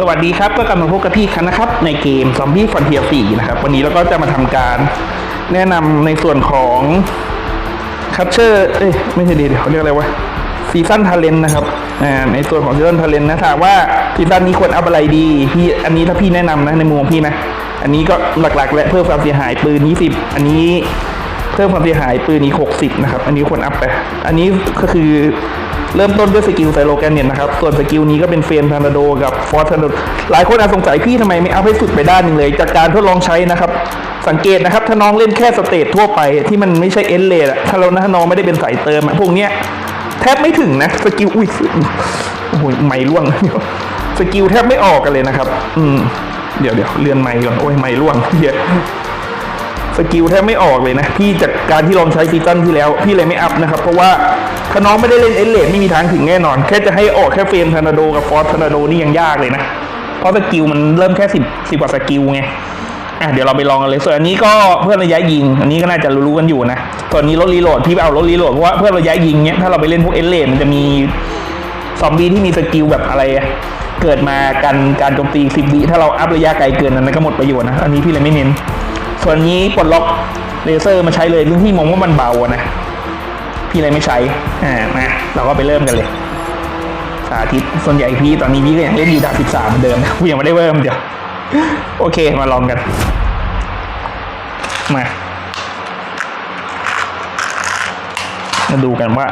สวัสดีครับก็กลับมาพบกับพี่คันนะครับ ในเกม Zombie Frontier 4นะครับ วันนี้เราก็จะมาทำการแนะนำในส่วนของคัพเชอร์เอ้ยไม่ใช่ดีเขาเรียกอะไรวะซีซันทาเลนนะครับในส่วนของซีซันทาเลนนะถามว่าซีซันนี้ควรอัพอะไรดีพี่อันนี้ถ้าพี่แนะนำนะในมุมของพี่นะ อันนี้ก็หลักๆ และเพิ่มความเสียหายปืน20อันนี้เพิ่มความเสียหายปืนอีก60นะครับ อันนี้ควรอัพไป อันนี้ก็คือ เริ่มต้นด้วยสกิลไซโลแกนเน็ตนะครับ ส่วนสกิลนี้ก็เป็นเฟรมทอร์นโดกับฟอร์ทอร์นโดหลายคนอาจสงสัยพี่ทำไมไม่อัพให้สุดไปด้านนึงเลย จากการทดลองใช้นะครับ สังเกตนะครับ ถ้าน้องเล่นแค่สเตจทั่วไปที่มันไม่ใช่เอ็นเลดอะถ้าเราถ้าน้องไม่ได้เป็นสายเติมพวกเนี้ยแทบไม่ถึงนะสกิลอุ้ยโอ้โหไม่ร่วงสกิลแทบไม่ออกกันเลยนะครับ อืมเดี๋ยวเดี๋ยวเลื่อนไม่ก่อนโอ้ยไม่ร่วงเหี้ย สกิลแทบไม่ออกเลยนะ พี่จากการที่ลองใช้ซีซั่นที่แล้วพี่เลยไม่อัพนะครับ เพราะว่าถ้าน้องไม่ได้เล่นเอเลดไม่มีทางถึงแน่นอน แค่จะให้ออกแค่เฟรมทอร์นาโดกับฟอร์ทอร์นาโดนี่ยังยากเลยนะ เพราะสกิลมันเริ่มแค่สิบสิบกว่าสกิลไงอะเดี๋ยวเราไปลองกันเลย ส่วนอันนี้ก็เพื่อนระยะยิง อันนี้ก็น่าจะรู้ๆกันอยู่นะส่วนนี้รถรีโหลดพี่ไปเอารถรีโหลดเพราะว่าเพื่อนระยะยิงเนี้ยถ้าเราไปเล่นพวกเอเลดมันจะมีซอมบี้ที่มีสกิลแบบอะไรเกิดมากันการโจมตีสิบวิถ้าเราอัพระยะไกลเกินนั้นก็หมดประโยชน์นะ อันนี้พี่เลยไม่เน้น ส่วนนี้ปลดล็อกเลเซอร์มาใช้เลยเรื่องที่มองว่ามันเบาอะนะ พี่เลยไม่ใช้ อ่า มา เราก็ไปเริ่มกันเลย สาธิต ส่วนใหญ่พี่ตอนนี้พี่ก็ยังเล่นอยู่ดาบสิบสามเหมือนเดิมนะพี่ยังไม่ได้เพิ่มเดี๋ยว โอเค มาลองกัน มา มาดูกันว่า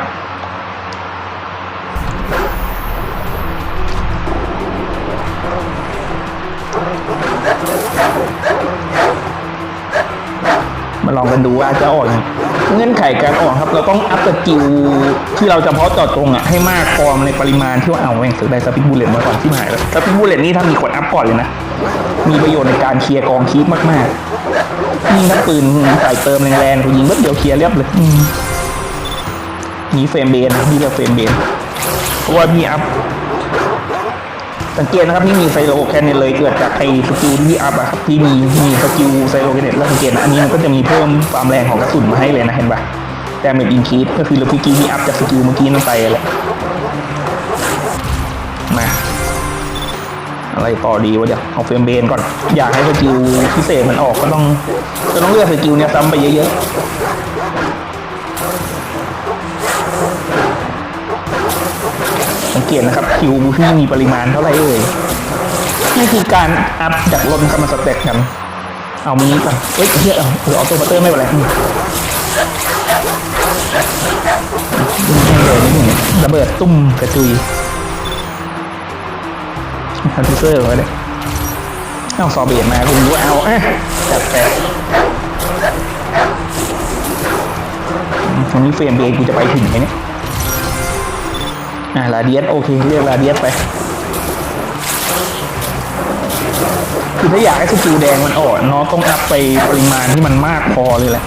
มา ลองกันดูว่าจะออกเงื่อนไขการออกครับ เราต้องอัพสกิลที่เราจะเพาะเจอดตรงอะให้มากพอในปริมาณที่ว่าเอาแม่งซื้อได้สปิกบูเลตมาก่อนที่หายแล้วสปิกบูเลตนี่ถ้ามีคนอัพก่อนเลยนะ มีประโยชน์ในการเคลียร์กองคีปมากๆยิงถ้าปืนใส่เติมแรงๆกูยิงแป๊บเดียวเคลียร์เรียบเลยมนี่เฟรมเบนนะพี่เรียกเฟรมเบนเพราะว่าพี่อัพ สังเกตนะครับที่มีไซโลแคนเนตเลยเกิดจากไอ้สกิลที่อัพอะครับที่มีมีสกิลไซโลแคนเนตแล้วสังเกตนะอันนี้มันก็จะมีเพิ่มความแรงของกระสุนมาให้เลยนะเห็นปะแต่เมดอินคีสก็คือเราพี่กี้ที่อัพจากสกิลเมื่อกี้นั่นไปแหละมาอะไรต่อดีวะเดี๋ยวเอาเฟรมเบนก่อน อยากให้สกิลพิเศษมันออกก็ต้องก็ต้องเลือกสกิลเนี้ยซ้ำไปเยอะๆ สังเกตนะครับคิวที่มีปริมาณเท่าไหร่เอ่ยนี่คือการอัพจากลนเข้ามาสเต็ปกันเอามีนี้ก่อนเฮ้ยเฮียเอาเออออโต้บัตเตอร์ไม่เป็นไรอืมให้เลยนิดหนึ่งระเบิดตุ้มกระจุยฮันเซอร์ไว้เลยเอาซอเบียมาคุณรู้เอาอะจัดไปตรงนี้เฟรมเบรกูจะไปถึงไหมเนี่ย อ่าลาเดียสโอเคเรียกลาเดียสไปคือถ้าอยากให้สกิลแดงมันอ่อนเนาะต้องอัพไปปริมาณที่มันมากพอเลยแหละ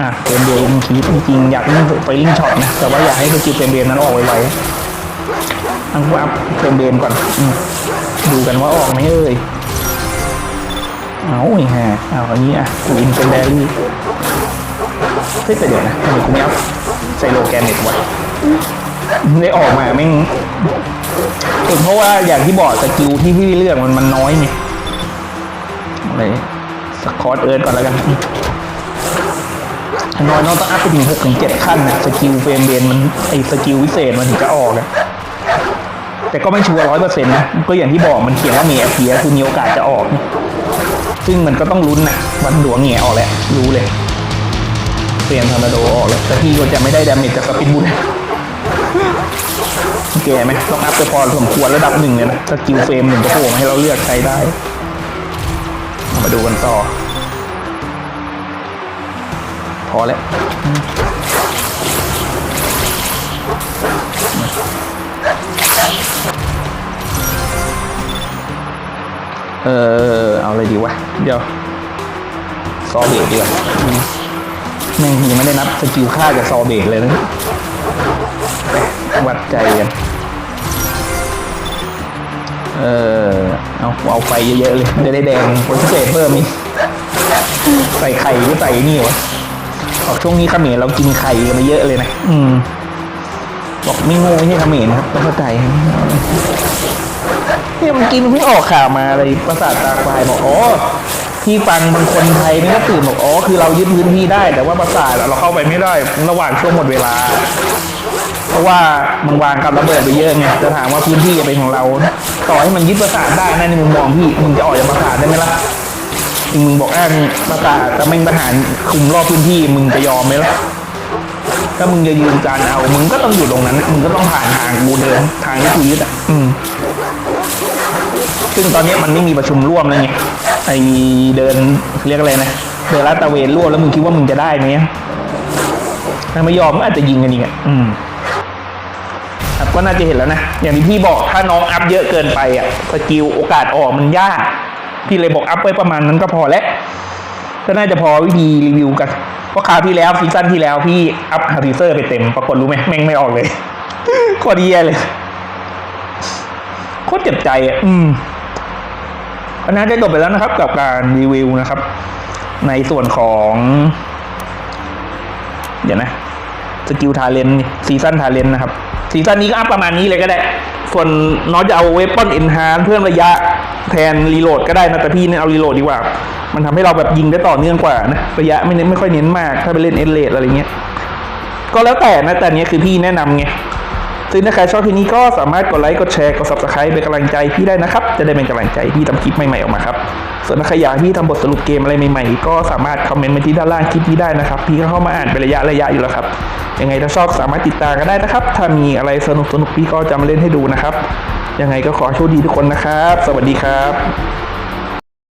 อะเฟรมเบรนคีจริงๆอยากเล่นไปลิงช็อตนะแต่ว่าอยากให้สกิลเฟรมเบรนนั้นออกไวๆอังกูอัพเฟรมเบรนก่อนอดูกันว่าออกไหมเอ่ยเอาไอ้ห่าเอาอันนี้อะกูอินเป็นแดรี่เฮ้ยแต่เดี๋ยวนะทำไมกูไม่อัพไซโลแกนเน็ตวะ ได้ออกมาไม่งเป็นเพราะว่าอย่างที่บอกสกิลที่พี่เลือกมันมันน้อยไงอะไรสคอร์ตเอิร์ธก่อนแล้วกันน้อยน้องต้องอัพไปถึงหกถึงเจ็ดขั้นนะสกิลเฟรมเบนมันไอสกิลวิเศษมันถึงจะออกอะแต่ก็ไม่ชัวร์ร้อยเปอร์เซ็นต์นะก็อย่างที่บอกมันเขียนว่าเมียเพียคือมีโอกาสจะออกซึ่งมันก็ต้องลุ้นนะวันดวงเงียออกแล้วรู้เลยเฟรมทอร์นาโดออกแล้วแต่พี่ก็จะไม่ได้ดาเมจจากสปินบุล โอเคไหมต้องอัพไปพอสมควรระดับหนึ่งเลยนะสกิลเฟรมหนึ่งก็โผล่มาให้เราเลือกใช้ได้ มาดูกันต่อ พอแล้วเออเอาเลยดีวะ เดี๋ยวซอเบตดีกว่าอืมแม่งยังไม่ได้นับสกิลค่ากับซอเบตเลยนะ วัดใจกันเออเอาเอาไฟเยอะๆเลยจะได้แดงคนพิเศษเพิ่มนี่ใส่ไข่หรือใส่นี่วะออกช่วงนี้เขมรเรากินไข่กันไปเยอะเลยนะอืมบอกไม่โง่ไม่ใช่เขมรนะครับต้องเข้าใจเนี่ยมันกินเพิ่งออกข่าวมาอะไรประสาทตาควายบอกอ๋อที่ฟังบางคนไทยนี่ก็ตื่นบอกอ๋อคือเรายึดพื้นที่ได้ แต่ว่าประสาทอะเราเข้าไปไม่ได้ ระหว่างช่วงหมดเวลา เพราะว่ามึงวางกับระเบิดไปเยอะไงจะถามว่าพื้นที่จะเป็นของเรา ต่อให้มันยึดประสาทได้นะในมุมมองพี่มึงจะออกจากประสาทได้ไหมล่ะจริงมึงบอกอ้างประสาทแต่แม่งทหารคุมรอบพื้นที่มึงจะยอมไหมล่ะถ้ามึงจะยืนการเอา มึงก็ต้องอยู่ตรงนั้น มึงก็ต้องผ่านทางกูเดินทางที่กูยึดอะอืมซึ่งตอนนี้มันไม่มีประชุมร่วมแล้วไงไอเดินเรียกอะไรนะเดินลาดตระเวนร่วมแล้วมึงคิดว่ามึงจะได้ไหมถ้าไม่ยอมก็อาจจะยิงกันอีกอะอืม ก็น่าจะเห็นแล้วนะ อย่างที่พี่บอกถ้าน้องอัพเยอะเกินไปอะสกิลโอกาสออกมันยาก พี่เลยบอกอัพไว้ประมาณนั้นก็พอแล้วก็น่าจะพอวิธีรีวิวกันเพราะคราวที่แล้วซีซั่นที่แล้วพี่อัพฮาริเซอร์ไปเต็มปรากฏรู้ไหมแม่งไม่ออกเลยโคตรแย่เลยโคตรเจ็บใจอะอืมก็น่าจะจบไปแล้วนะครับ กับการรีวิวนะครับ ในส่วนของ เดี๋ยวนะสกิลทาเลนซีซั่นทาเลนนะครับ ซีซันนี้ก็อัพประมาณนี้เลยก็ได้ ส่วนน้องจะเอาเวปอนเอ็นฮาร์เพิ่มระยะแทนรีโหลดก็ได้นะ แต่พี่เนี่ยเอารีโหลดดีกว่า มันทำให้เราแบบยิงได้ต่อเนื่องกว่านะ ระยะไม่ไม่ค่อยเน้นมาก ถ้าไปเล่นเอเลดอะไรเงี้ย ก็แล้วแต่นะ แต่เนี้ยคือพี่แนะนำไง ซึ่งถ้าใครชอบคลิปนี้ก็สามารถกดไลค์ กดแชร์ กด subscribe เป็นกำลังใจพี่ได้นะครับ จะได้เป็นกำลังใจพี่ทำคลิปใหม่ๆออกมาครับ ส่วนถ้าใครอยากพี่ทำบทสรุปเกมอะไรใหม่ๆ ก็สามารถคอมเมนต์มาที่ด้านล่างคลิปนี้ได้นะครับ พี่ก็เข้ามาอ่านเป็นระยะระยะอยู่แล้วครับ ยังไงถ้าชอบสามารถติดตามกันได้นะครับ ถ้ามีอะไรสนุกสนุกๆพี่ก็จะมาเล่นให้ดูนะครับ ยังไงก็ขอโชคดีทุกคนนะครับ สวัสดีครับ